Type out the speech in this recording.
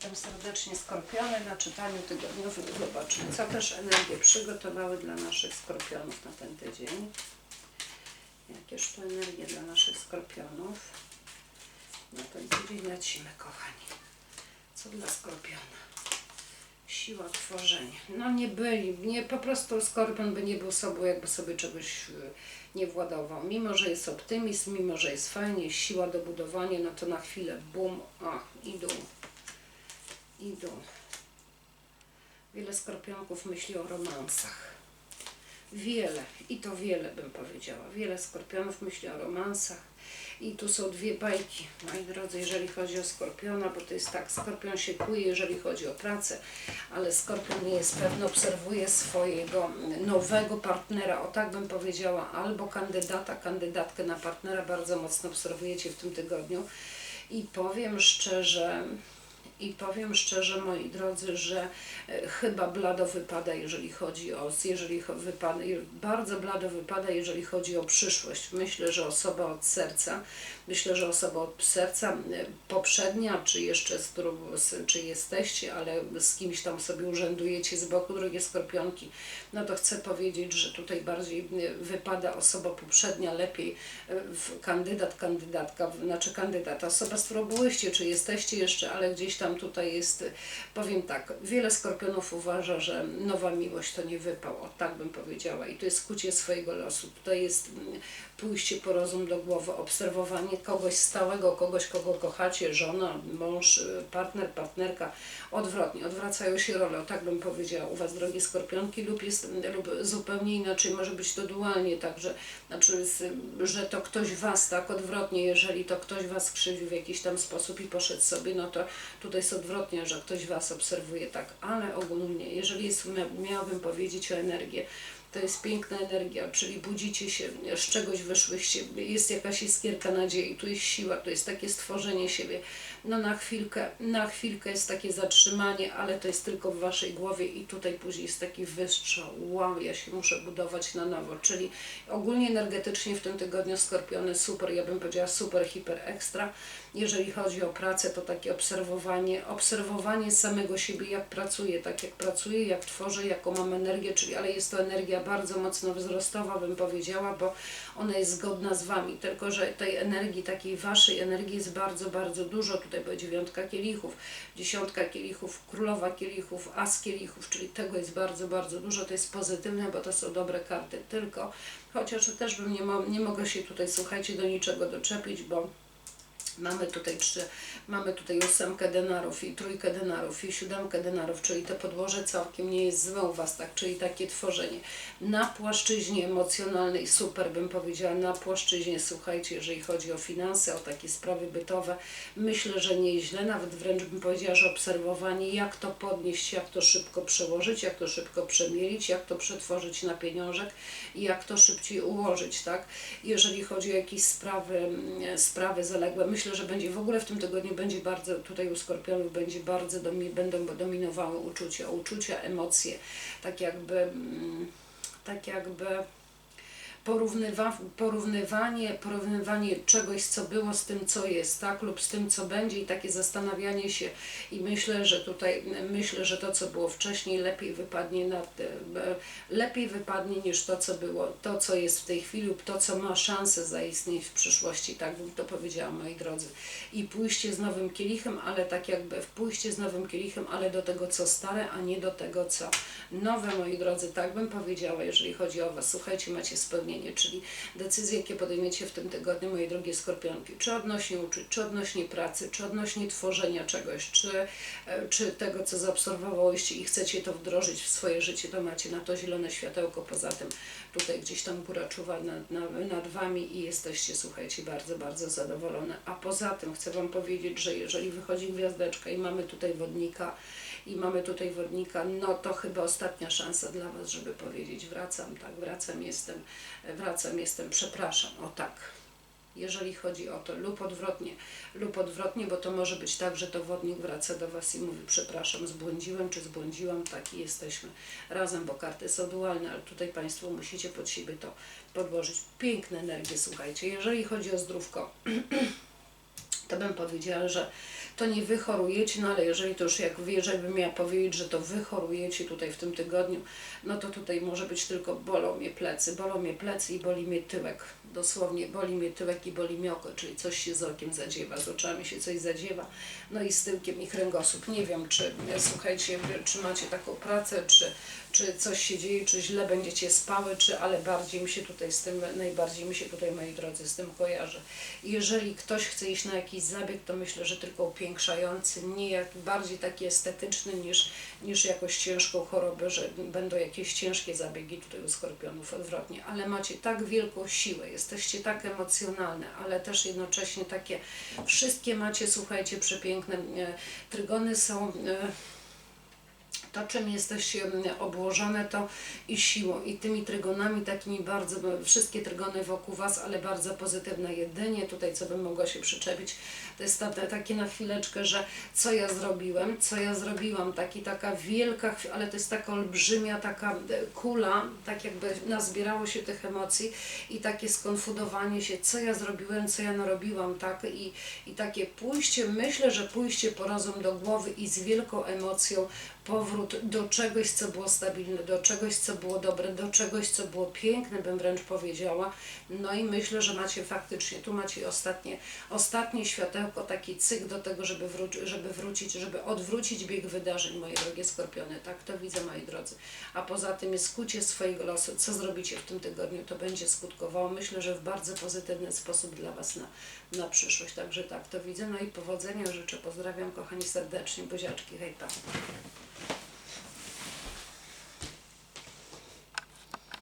Witam serdecznie Skorpiony na czytaniu tygodniowym. Zobaczmy, co też energie przygotowały dla naszych Skorpionów na ten tydzień. Jakież to energie dla naszych Skorpionów na ten tydzień lecimy, kochani. Co dla Skorpiona? Siła tworzenia. No nie byli, nie, po prostu Skorpion by nie był sobą, jakby sobie czegoś y, nie władował. Mimo, że jest optymizm, mimo, że jest fajnie, siła do budowania, no to na chwilę bum, a i dół idą. Wiele skorpionków myśli o romansach. Wiele, i to wiele bym powiedziała. Wiele skorpionów myśli o romansach. I tu są dwie bajki, moi drodzy, jeżeli chodzi o skorpiona, bo to jest tak, skorpion się kłuje, jeżeli chodzi o pracę, ale skorpion nie jest pewny, obserwuje swojego nowego partnera, o tak bym powiedziała, albo kandydata, kandydatkę na partnera bardzo mocno obserwujecie w tym tygodniu. I powiem szczerze, i powiem szczerze, moi drodzy, że e, chyba blado wypada, jeżeli chodzi o, jeżeli wypada, bardzo blado wypada, jeżeli chodzi o przyszłość. Myślę, że osoba od serca, myślę, że osoba od serca poprzednia, czy jeszcze z którą, czy jesteście, ale z kimś tam sobie urzędujecie z boku, drogie skorpionki, no to chcę powiedzieć, że tutaj bardziej wypada osoba poprzednia lepiej, e, kandydat, kandydatka, znaczy kandydata, osoba, z którą byłyście, czy jesteście jeszcze, ale gdzieś tam tutaj jest, powiem tak, wiele skorpionów uważa, że nowa miłość to nie wypał, o tak bym powiedziała. I to jest kucie swojego losu, tutaj jest mm, pójście po rozum do głowy, obserwowanie kogoś stałego, kogoś, kogo kochacie, żona, mąż, y, partner, partnerka, odwrotnie, odwracają się role, o tak bym powiedziała. U Was, drogie skorpionki, lub jest, lub zupełnie inaczej, może być to dualnie, także, znaczy, że to ktoś Was, tak, odwrotnie, jeżeli to ktoś Was skrzywdził w jakiś tam sposób i poszedł sobie, no to tutaj jest odwrotnie, że ktoś Was obserwuje, tak, ale ogólnie, jeżeli jest, mia- miałabym powiedzieć o energię, to jest piękna energia, czyli budzicie się, z czegoś wyszłyście, jest jakaś iskierka nadziei, tu jest siła, tu jest takie stworzenie siebie. No na chwilkę, na chwilkę jest takie zatrzymanie, ale to jest tylko w waszej głowie i tutaj później jest taki wystrzał, wow, ja się muszę budować na nowo, czyli ogólnie energetycznie w tym tygodniu Skorpiony super, ja bym powiedziała super, hiper, ekstra. Jeżeli chodzi o pracę, to takie obserwowanie, obserwowanie samego siebie, jak pracuję, tak jak pracuję, jak tworzę, jaką mam energię, czyli ale jest to energia bardzo mocno wzrostowa, bym powiedziała, bo ona jest zgodna z Wami, tylko że tej energii, takiej Waszej energii jest bardzo, bardzo dużo. Tutaj była dziewiątka kielichów, dziesiątka kielichów, królowa kielichów, as kielichów, czyli tego jest bardzo, bardzo dużo. To jest pozytywne, bo to są dobre karty, tylko chociaż też bym nie, mo- nie mogę się tutaj, słuchajcie, do niczego doczepić, bo Mamy tutaj trzy, mamy tutaj ósemkę denarów i trójkę denarów i siódemkę denarów, czyli to podłoże całkiem nie jest złe u Was, tak, czyli takie tworzenie. Na płaszczyźnie emocjonalnej super bym powiedziała, na płaszczyźnie, słuchajcie, jeżeli chodzi o finanse, o takie sprawy bytowe, myślę, że nieźle, nawet wręcz bym powiedziała, że obserwowanie, jak to podnieść, jak to szybko przełożyć, jak to szybko przemielić, jak to przetworzyć na pieniążek i jak to szybciej ułożyć, tak? Jeżeli chodzi o jakieś sprawy, mm, sprawy zaległe, myślę, że będzie w ogóle w tym tygodniu będzie bardzo, tutaj u Skorpionów będzie bardzo, domi, będą dominowały uczucia, uczucia, emocje, tak jakby, mm, tak jakby porównywa, porównywanie, porównywanie czegoś, co było z tym, co jest, tak, lub z tym, co będzie i takie zastanawianie się i myślę, że tutaj, myślę, że to, co było wcześniej, lepiej wypadnie na, te- e, lepiej wypadnie niż to, co było, to, co jest w tej chwili lub to, co ma szansę zaistnieć w przyszłości, tak bym to powiedziała, moi drodzy. I pójście z nowym kielichem, ale tak jakby w pójście z nowym kielichem, ale do tego, co stare, a nie do tego, co nowe, moi drodzy, tak bym powiedziała, jeżeli chodzi o Was. Słuchajcie, macie spełnienie, czyli decyzje, jakie podejmiecie w tym tygodniu, moje drogie skorpionki, czy odnośnie uczuć, czy odnośnie pracy, czy odnośnie tworzenia czegoś, czy, e, czy tego, co zaobserwowałyście i chcecie to wdrożyć w swoje życie, to macie na to zielone światełko. Poza tym tutaj gdzieś tam góra czuwa nad, nad, nad Wami i jesteście, słuchajcie, bardzo, bardzo zadowolone. A poza tym chcę Wam powiedzieć, że jeżeli wychodzi gwiazdeczka i mamy tutaj wodnika, i mamy tutaj wodnika, no to chyba ostatnia szansa dla Was, żeby powiedzieć wracam, tak, wracam, jestem, wracam, jestem, przepraszam, o tak. Jeżeli chodzi o to, lub odwrotnie, lub odwrotnie, bo to może być tak, że to wodnik wraca do Was i mówi, przepraszam, zbłądziłem czy zbłądziłam, tak i jesteśmy razem, bo karty są dualne, ale tutaj Państwo musicie pod siebie to podłożyć. Piękne energie, słuchajcie. Jeżeli chodzi o zdrówko, to bym powiedziała, że to nie wy chorujecie, no ale jeżeli to już jak jeżeli bym miała powiedzieć, że to wy chorujecie tutaj w tym tygodniu, no to tutaj może być tylko bolą mnie plecy, bolą mnie plecy i boli mnie tyłek. Dosłownie boli mnie tyłek i boli mnie oko, czyli coś się z okiem zadziewa, z oczami się coś zadziewa, no i z tyłkiem i kręgosłup. Nie wiem, czy e, słuchajcie, czy macie taką pracę, czy, czy coś się dzieje, czy źle będziecie spały, czy ale bardziej mi się tutaj z tym, najbardziej mi się tutaj, moi drodzy, z tym kojarzy. Jeżeli ktoś chce iść na jakiś zabieg, to myślę, że tylko upiększający, nie jak bardziej taki estetyczny niż, niż jakoś ciężką chorobę, że będą jakieś ciężkie zabiegi tutaj u skorpionów, odwrotnie. Ale macie tak wielką siłę, jesteście tak emocjonalne, ale też jednocześnie takie, wszystkie macie, słuchajcie, przepiękne, e, trygony są... To, czym jesteście mm, obłożone, to i siłą, i tymi trygonami takimi bardzo, wszystkie trygony wokół Was, ale bardzo pozytywne. Jedynie tutaj, co bym mogła się przyczepić, to jest ta, ta, takie na chwileczkę, że co ja zrobiłem, co ja zrobiłam, taki, taka wielka, ale to jest taka olbrzymia, taka e, kula, tak jakby nazbierało się tych emocji i takie skonfudowanie się, co ja zrobiłem, co ja narobiłam, tak, i, i takie pójście, myślę, że pójście po rozum do głowy i z wielką emocją powrót do czegoś, co było stabilne, do czegoś, co było dobre, do czegoś, co było piękne, bym wręcz powiedziała. No i myślę, że macie faktycznie, tu macie ostatnie, ostatnie światełko, taki cyk do tego, żeby, wró- żeby wrócić, żeby odwrócić bieg wydarzeń, moje drogie skorpiony. Tak to widzę, moi drodzy. A poza tym jest skucie swojego losu. Co zrobicie w tym tygodniu, to będzie skutkowało, myślę, że w bardzo pozytywny sposób dla Was na, na przyszłość. Także tak to widzę. No i powodzenia życzę. Pozdrawiam, kochani, serdecznie. Buziaczki, hej, pa.